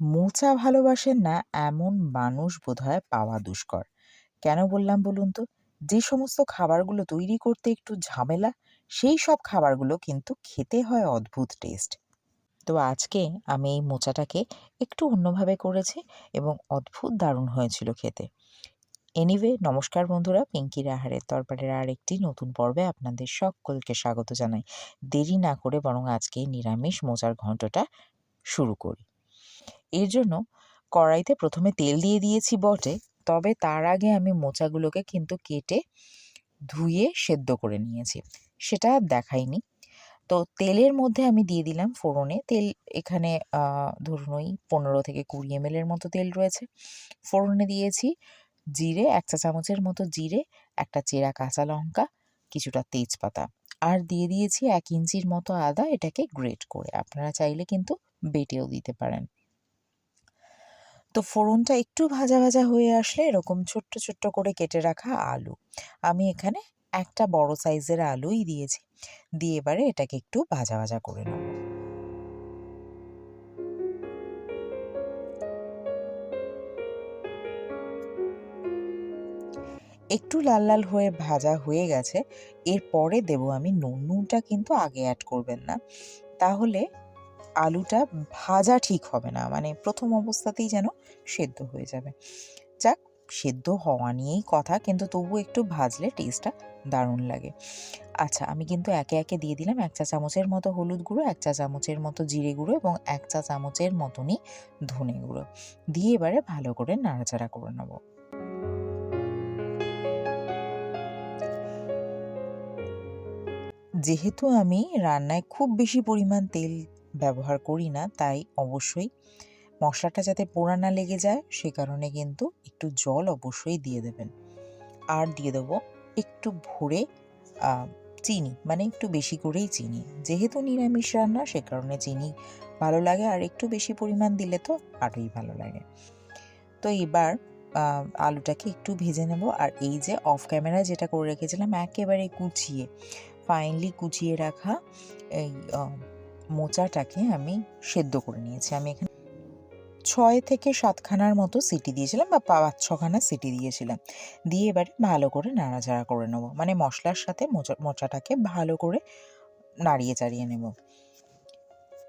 মোচা ভালোবাসেন না এমন মানুষ বোধহয় পাওয়া দুষ্কর। কেন বললাম বলুন তো? যে সমস্ত খাবারগুলো তৈরি করতে একটু ঝামেলা, সেই সব খাবারগুলো কিন্তু খেতে হয় অদ্ভুত টেস্ট। তো আজকে আমি এই মোচাটাকে একটু অন্যভাবে করেছি এবং অদ্ভুত দারুণ হয়েছিল খেতে। এনিওয়ে, নমস্কার বন্ধুরা পিঙ্কির আহারের তরবারের আর একটি নতুন পর্বে আপনাদের সকলকে স্বাগত জানাই। দেরি না করে বরং আজকে নিরামিষ মোচার ঘন্টটা শুরু করি। এর জন্য কড়াইতে প্রথমে তেল দিয়ে দিয়েছি বটে। তবে তার আগে আমি মোচাগুলোকে কিন্তু কেটে ধুয়ে সেদ্ধ করে নিয়েছি। সেটা দেখাইনি। তো তেলের মধ্যে আমি দিয়ে দিলাম ফোড়নে তেল। এখানে ধরুন ওই পনেরো থেকে কুড়ি এম এর মতো তেল রয়েছে। ফোড়নে দিয়েছি জিরে, এক চা চামচের মতো জিরে, একটা চেরা কাঁচা লঙ্কা, কিছুটা তেজপাতা। আর দিয়ে দিয়েছি এক ইঞ্চির মতো আদা, এটাকে গ্রেট করে। আপনারা চাইলে কিন্তু বেটেও দিতে পারেন। তো ফোড়নটা একটু ভাজা ভাজা হয়ে আসলে এরকম ছোট্ট ছোট্ট করে কেটে রাখা আলু। আমি এখানে একটা বড় সাইজের আলুই দিয়েছি। দিয়ে এবারে এটাকে একটু ভাজা ভাজা করে নেব। একটু লাল লাল হয়ে ভাজা হয়ে গেছে। এরপরে দেব আমি নুন। নুনটা কিন্তু আগে অ্যাড করবেন না। তাহলে আলুটা ভাজা ঠিক হবে না মানে প্রথম অবস্থাতেই যেন সেদ্ধ হয়ে যাবে। যাক, সেদ্ধ হওয়া নিয়েই কথা, কিন্তু তবু একটু ভাজলে টেস্টটা দারুণ লাগে। আচ্ছা আমি কিন্তু একে একে দিয়ে দিলাম এক চা চামচের মতো হলুদ গুঁড়ো, এক চা চামচের মতো জিরে গুঁড়ো এবং এক চা চামচের মতনই ধনে গুঁড়ো। দিয়ে এবারে ভালো করে নাড়াচাড়া করে নেব। যেহেতু আমি রান্নায় খুব বেশি পরিমাণ তেল ব্যবহার করি না, তাই অবশ্যই মশলাটা যাতে পোড়া না লেগে যায়, সে কারণে কিন্তু একটু জল অবশ্যই দিয়ে দেবেন। আর দিয়ে দেবো একটু ভরে চিনি মানে একটু বেশি করেই চিনি। যেহেতু নিরামিষ রান্না, সে কারণে চিনি ভালো লাগে, আর একটু বেশি পরিমাণ দিলে তো আরোই ভালো লাগে। তো এবার আলুটাকে একটু ভেজে নেব, আর এই যে অফ ক্যামেরায় যেটা করে রেখেছিলাম, একেবারে কুচিয়ে, ফাইনলি কুচিয়ে রাখা এই মোচাটাকে আমি সেদ্ধ করে নিয়েছি। আমি এখানে ছয় থেকে সাতখানার মতো সিটি দিয়েছিলাম বা পাঁচ ছখানা সিটি দিয়েছিলাম। দিয়ে এবারে ভালো করে নাড়াচাড়া করে নেব। মানে মশলার সাথে মোচা, মোচাটাকে ভালো করে নাড়িয়ে চাড়িয়ে নেব।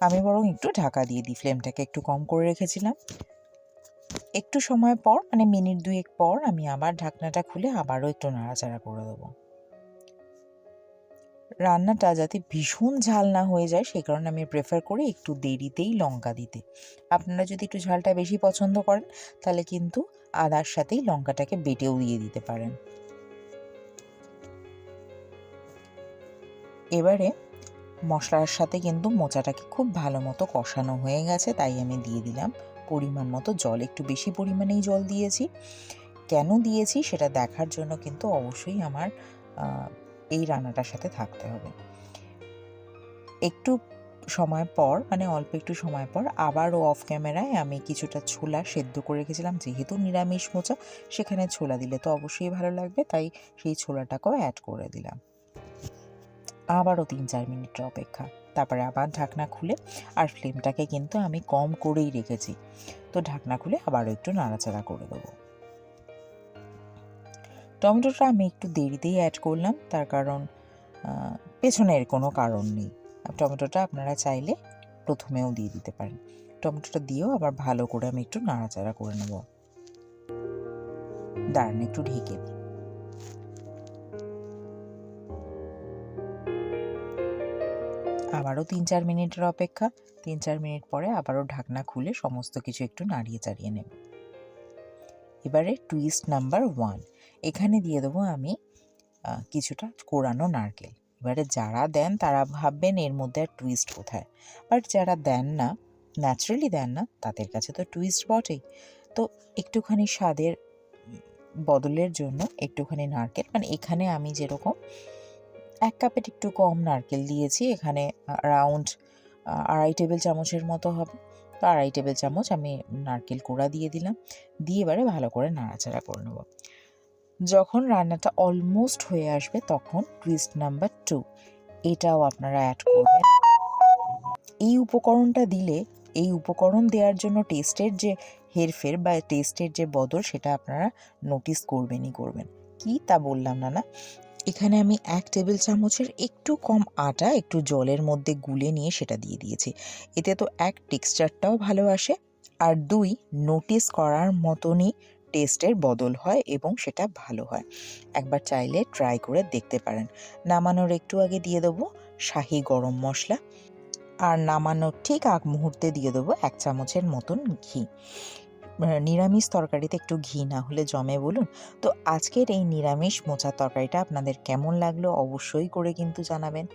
আমি বরং একটু ঢাকা দিয়ে দিই, ফ্লেমটাকে একটু কম করে রেখেছিলাম। একটু সময় পর মানে মিনিট দুয়েক পর, আমি আবার ঢাকনাটা খুলে আবারও একটু নাড়াচাড়া করে দেবো। রান্নাটা যাতে ভীষণ ঝাল না হয়ে যায়, সে কারণে আমি প্রেফার করি একটু দেরিতেই লঙ্কা দিতে। আপনারা যদি একটু ঝালটা বেশি পছন্দ করেন, তাহলে কিন্তু আদার সাথেই লঙ্কাটাকে বেটেও দিয়ে দিতে পারেন। এবারে মশলার সাথে কিন্তু মোচাটাকে খুব ভালো মতো কষানো হয়ে গেছে, তাই আমি দিয়ে দিলাম পরিমাণ মতো জল। একটু বেশি পরিমাণেই জল দিয়েছি। কেন দিয়েছি সেটা দেখার জন্য কিন্তু অবশ্যই আমার এই রান্নাটার সাথে থাকতে হবে। একটু সময় পর মানে অল্প একটু সময় পর আবারও অফ ক্যামেরায় আমি কিছুটা ছোলা সেদ্ধ করে রেখেছিলাম, যেহেতু নিরামিষ মোচা, সেখানে ছোলা দিলে তো অবশ্যই ভালো লাগবে, তাই সেই ছোলাটাকেও অ্যাড করে দিলাম। আবারও তিন চার মিনিটের অপেক্ষা। তারপরে আবার ঢাকনা খুলে, আর ফ্লেমটাকে কিন্তু আমি কম করেই রেখেছি। তো ঢাকনা খুলে আবারও একটু নাড়াচাড়া করে দেবো। টমেটোটা আমি একটু দেরিতেই অ্যাড করলাম, তার কারণ পেছনের কোনো কারণ নেই। টমেটোটা আপনারা চাইলে প্রথমেও দিয়ে দিতে পারেন। টমেটোটা দিয়েও আবার ভালো করে আমি একটু নাড়াচাড়া করে নেব। দাঁড়ান, একটু ঢেকে দিই। আবারও তিন চার মিনিটের অপেক্ষা। তিন চার মিনিট পরে আবারও ঢাকনা খুলে সমস্ত কিছু একটু নাড়িয়ে চাড়িয়ে নেব। এবারে টুইস্ট নাম্বার ওয়ান এখানে দিয়ে দেবো আমি কিছুটা কোরানো নারকেল। এবারে যারা দেন তারা ভাববেন এর মধ্যে আর টুইস্ট কোথায়। বাট যারা দেন না ন্যাচারালি দেন না, তাদের কাছে তো টুইস্ট বটেই। তো একটুখানি স্বাদের বদলের জন্য একটুখানি নারকেল মানে এখানে আমি যেরকম এক কাপের একটু কম নারকেল দিয়েছি, এখানে রাউন্ড আড়াই টেবিল চামচের মতো হবে। তো আড়াই টেবিল চামচ আমি নারকেল কোড়া দিয়ে দিলাম। দিয়ে এবারে ভালো করে নাড়াচাড়া করে নেব। যখন রান্নাটা অলমোস্ট হয়ে আসবে তখন টুইস্ট নাম্বার টু এটাও আপনারা অ্যাড করবেন। এই উপকরণটা দিলে, এই উপকরণ দেওয়ার জন্য টেস্টের যে হেরফের বা টেস্টের যে বদল সেটা আপনারা নোটিস করবেনই করবেন। কি তা বললাম না না এখানে আমি এক টেবিল চামচের একটু কম আটা একটু জলের মধ্যে গুলে নিয়ে সেটা দিয়ে দিয়েছি। এতে তো এক টেক্সচারটাও ভালো আসে আর দুই নোটিস করার মতনই টেস্টের বদল হয় এবং সেটা ভালো হয়। একবার চাইলে ট্রাই করে দেখতে পারেন। নামানোর একটু আগে দিয়ে দেবো শাহি গরম মশলা। আর নামানোর ঠিক আগ মুহূর্তে দিয়ে দেবো এক চামচের মতন ঘি। নিরামিষ তরকারিতে একটু ঘি না হলে জমে বলুন। তো আজকের এই নিরামিষ মোচার তরকারিটা আপনাদের কেমন লাগল অবশ্যই করে কিন্তু জানাবেন।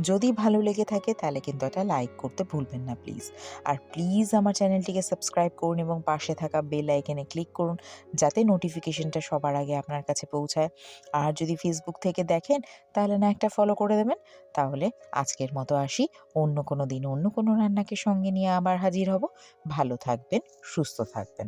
যদি ভালো লেগে থাকে তাহলে কিন্তু একটা লাইক করতে ভুলবেন না প্লিজ। আর প্লিজ আমার চ্যানেলটিকে সাবস্ক্রাইব করুন এবং পাশে থাকা বেল আইকনে ক্লিক করুন যাতে নোটিফিকেশনটা সবার আগে আপনার কাছে পৌঁছায়। আর যদি ফেসবুক থেকে দেখেন তাহলে না একটা ফলো করে দেবেন। তাহলে আজকের মতো আসি। অন্য কোনো দিন অন্য কোনো রান্নাকে সঙ্গে নিয়ে আবার হাজির হব। ভালো থাকবেন, সুস্থ থাকবেন।